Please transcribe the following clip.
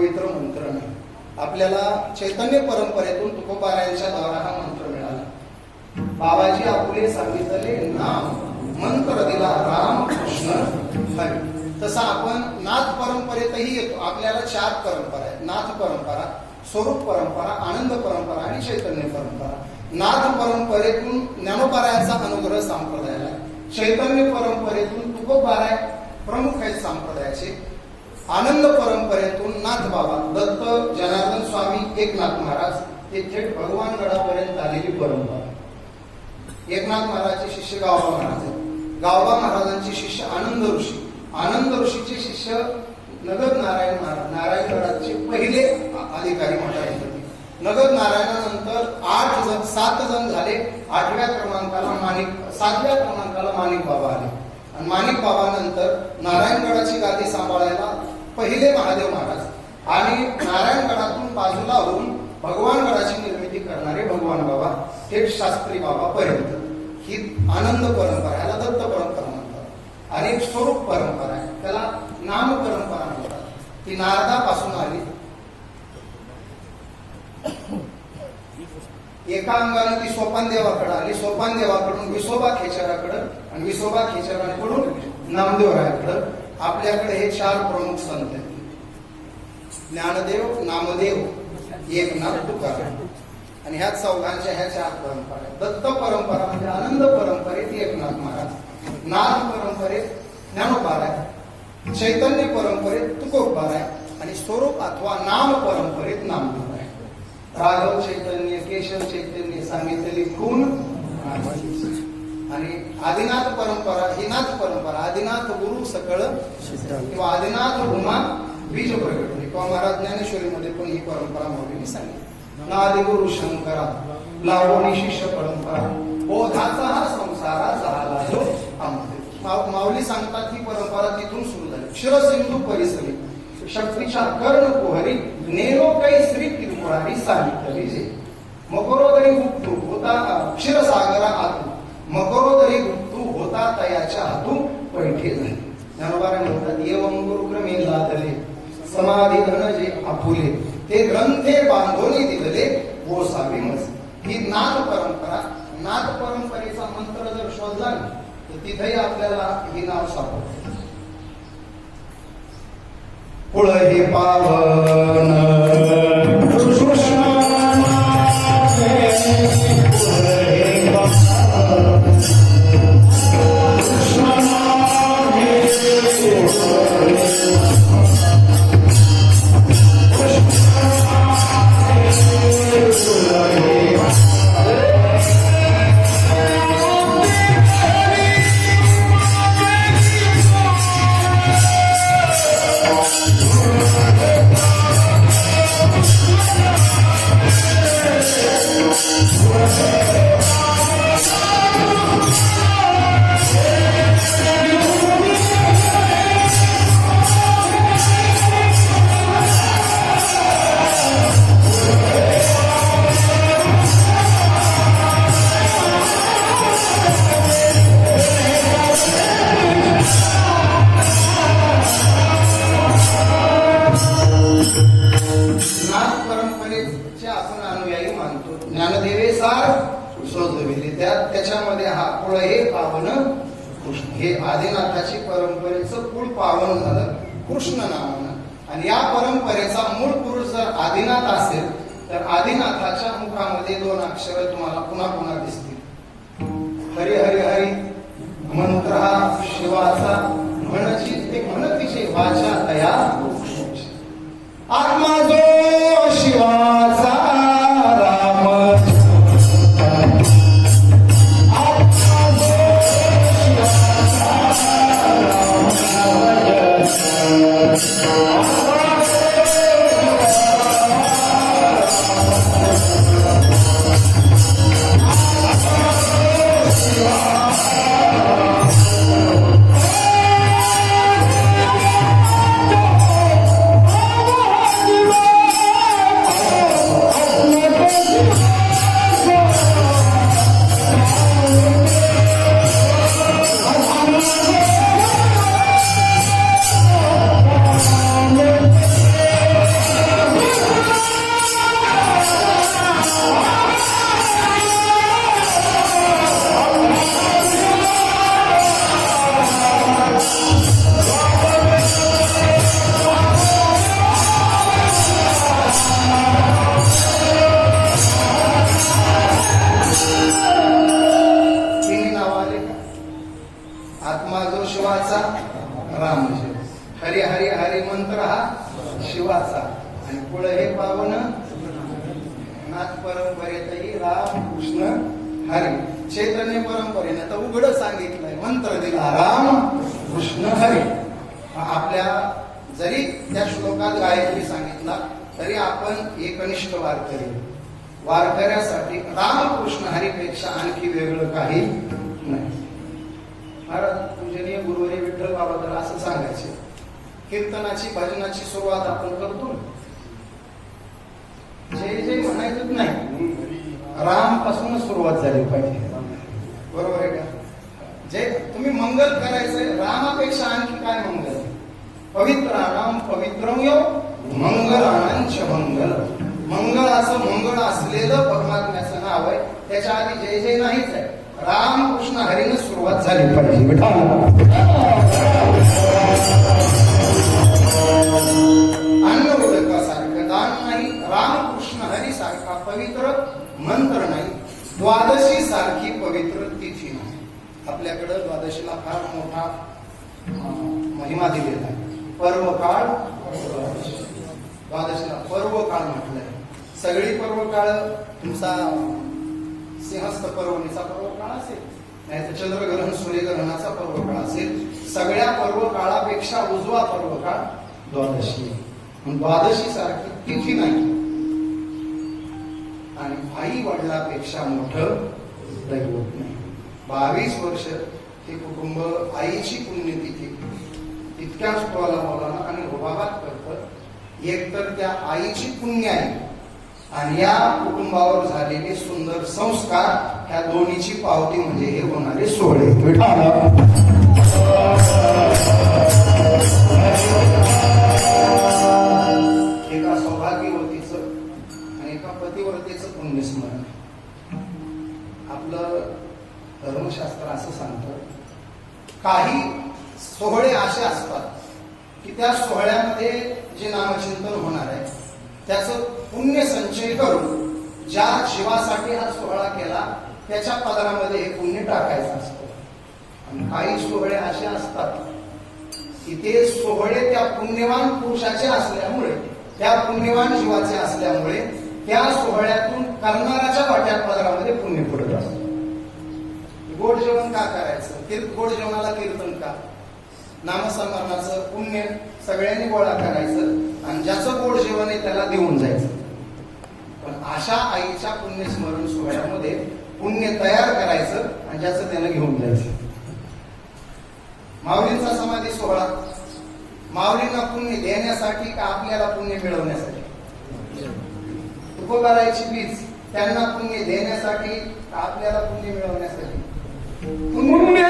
पवित्र मंत्र नाही. आपल्याला चैतन्य परंपरेतून तुकोबारायांच्या द्वारा हा मंत्र मिळाला. बाबाजी आपले सांगितले नाम मंत्र दिला राम कृष्ण हरी. तसा आपण नाथ परंपरेतही येतो. आपल्याला चार परंपरा आहेत. नाथ परंपरा स्वरूप परंपरा आनंद परंपरा आणि चैतन्य परंपरा. नाथ परंपरेतून ज्ञानोपारायाचा अनुग्रह संप्रदायाला चैतन्य परंपरेतून तुकोबाराय प्रमुख आहेत संप्रदायाचे. आनंद परंपरेतून नाथ बाबा दत्त जनार्दन स्वामी एकनाथ महाराज हे थेट भगवान गडापर्यंत आलेली परंपरा. एकनाथ महाराजचे शिष्य गावबा महाराज आहेत. गावबा महाराजांचे शिष्य आनंद ऋषी. आनंद ऋषीचे शिष्य नगद नारायण महाराज. नारायणगडाचे पहिले अधिकारी म्हणता नगद नारायणानंतर आठ जण सात जण झाले. आठव्या क्रमांकाला माणिक सातव्या क्रमांकाला माणिक बाबा आले. आणि माणिक बाबानंतर नारायणगडाची गादी सांभाळायला पहिले महादेव महाराज. आणि नारायणगडातून बाजूला होऊन भगवानगडाची निर्मिती करणारे भगवान बाबा थेट शास्त्री बाबा पर्यंत. ही आनंद परंपरा याला दत्त परंपरा म्हणतात. आणि एक स्वरूप परंपरा आहे. त्याला नाम परंपरा म्हणतात. ती नारदापासून आली. एका अंगाने ती सोपान देवाकडे आली. सोपान देवाकडून विसोबा खेचराकडं आणि विसोबा खेचराकडून नामदेवरायाकडं. आपल्याकडे हे चार प्रमुख संत आहेत. ज्ञानदेव नामदेव एकनाथ तुकाराम. आणि ह्या चौघांच्या ह्या चार परंपरा आहेत. दत्त परंपरा म्हणजे आनंद परंपरेत एकनाथ महाराज. नाथ परंपरेत ज्ञानोबार आहे चैतन्य परंपरेत तुकोबार आहे आणि स्वरूप अथवा नाम परंपरेत नामदेव आहे राघव चैतन्य केशव चैतन्य सांगितलेली गुण आणि आदिनाथ परंपरा ही नाथ परंपरा आदिनाथ गुरु सकळ किंवा आदिनाथ उमा बीज प्रगट किंवा महाराज ज्ञानेश्वरीमध्ये पण ही परंपरा मौलीने सांगितली नादी गुरु शंकरा लावणी शिष्य परंपरा बोधाचा हा संसारा झाला जो माऊली सांगतात ही परंपरा तिथून सुरू झाली क्षीरसिंधू परिसरी शक्तीच्या कर्ण कुहरी नेरो काही श्री तिरुपुरारी सांगितली जे मकरोदरी गुप्तू होता क्षीरसागरा आतू मकरोदरी गुप्तू होता तयाच्या हातून पैठे झाले. ज्ञानोबारा म्हणतात एवम गुरुक्रमे लादले समाधी धन जे आपुले ते ग्रंथे बांधोनी दिलेले गोसावी मज. ही नाथ परंपरा नाथ परंपरेचा मंत्र जर शोधला ना, तर तिथेही आपल्याला ही नाव सापडते. पुळ हे पावन आदिनाथाची परंपरेचं कुळ पावन झालं कृष्ण नावानं. आणि या परंपरेचा मूळ पुरुष जर आदिनाथ असेल तर आदिनाथाच्या मुखामध्ये दोन अक्षर तुम्हाला पुन्हा पुन्हा दिसतील. हरी हरी हरी मंत्र हा शिवाचा म्हणची ते म्हणतीचे वाचा तया आत्मा जो म्हणजे. हरी हरी मंत्र हा शिवाचा. आणि पुढे हे पावन नाथ परंपरेतही राम कृष्ण हरी चैतन्य परंपरेनं तर उघड सांगितलंय. मंत्र दिला राम कृष्ण हरी. आपल्या जरी त्या श्लोकात गायत्री सांगितला तरी आपण एकनिष्ठ वारकरी. वारकऱ्यासाठी रामकृष्ण हरीपेक्षा आणखी वेगळं काही नाही. महाराज पूजनीय गुरुवारी बाबा तर असं सांगायचे. कीर्तनाची भजनाची सुरुवात आपण करतो जे जे म्हणायचंच नाही. रामपासून सुरुवात झाली पाहिजे. बरोबर आहे का? जे तुम्ही मंगल करायचंय रामापेक्षा आणखी काय मंगल? पवित्र पवित्राणाम पवित्रम मंगलांच मंगल. मंगळ असं मंगळ असलेलं परमात्म्याचं नाव आहे. त्याच्या आधी जय जय नाहीच आहे. रामकृष्ण हरीनं सुरुवात झाली पाहिजे. विठ्ठल. अन्न उदकासारखं दान नाही रामकृष्ण हरी सारखा पवित्र मंत्र नाही द्वादशी सारखी पवित्र तिथी नाही. आपल्याकडं द्वादशीला फार मोठा महिमा दिलेला आहे. पर्व काळ द्वादशीला पर्व काळ म्हटलंय. सगळी पर्व काळ तुमचा सिंहस्थ पर्वणीचा पर्व काळ असेल. नाही तर चंद्रग्रहण सूर्यग्रहणाचा पर्व काळ असेल. सगळ्या पर्व काळापेक्षा उजवा पर्व काळ द्वादशी. द्वादशी सारखी तिथी नाही. आणि आई वडिलापेक्षा मोठं दैवत नाही. बावीस वर्ष हे कुटुंब आईची पुण्यतिथी. इतक्या टोला मौलाना आणि रुबाबात करत एकतर त्या आईची पुण्य आहे. आणि या कुटुंबावर झालेले सुंदर संस्कार ह्या दोन्हीची पावती म्हणजे हे होणारे सोहळे. एका सौभाग्यवतीच आणि एका पतिव्रतेच पुण्यस्मरण. आपलं धर्मशास्त्र असं सांगत काही सोहळे असे असतात की त्या सोहळ्यामध्ये जे नामचिंतन होणार आहे त्याचं पुण्य संचय करून ज्या जीवासाठी हा सोहळा केला त्याच्या पदरामध्ये हे पुण्य टाकायचं असतं. आणि काही सोहळे असे असतात की ते सोहळे त्या पुण्यवान पुरुषाचे असल्यामुळे त्या पुण्यवान जीवाचे असल्यामुळे त्या सोहळ्यातून करणाऱ्याच्या वाट्यात पदरामध्ये पुण्य पडत असतं. गोड जेवण का करायचं? कीर्त गोड जेवणाला कीर्तन का? नामसंमरणाचं पुण्य सगळ्यांनी गोळा करायचं आणि ज्याचं गोड जेवण आहे त्याला देऊन जायचं. अशा आईच्या पुण्यस्मरण सोहळ्यामध्ये पुण्य तयार करायचं आणि ज्याचं त्यानं घेऊन जायचं. माऊलींचा समाधी सोहळा. माऊलींना पुण्य देण्यासाठी का आपल्याला पुण्य मिळवण्यासाठी? उपकारायची बीज त्यांना पुण्य देण्यासाठी का आपल्याला पुण्य मिळवण्यासाठी? पुण्य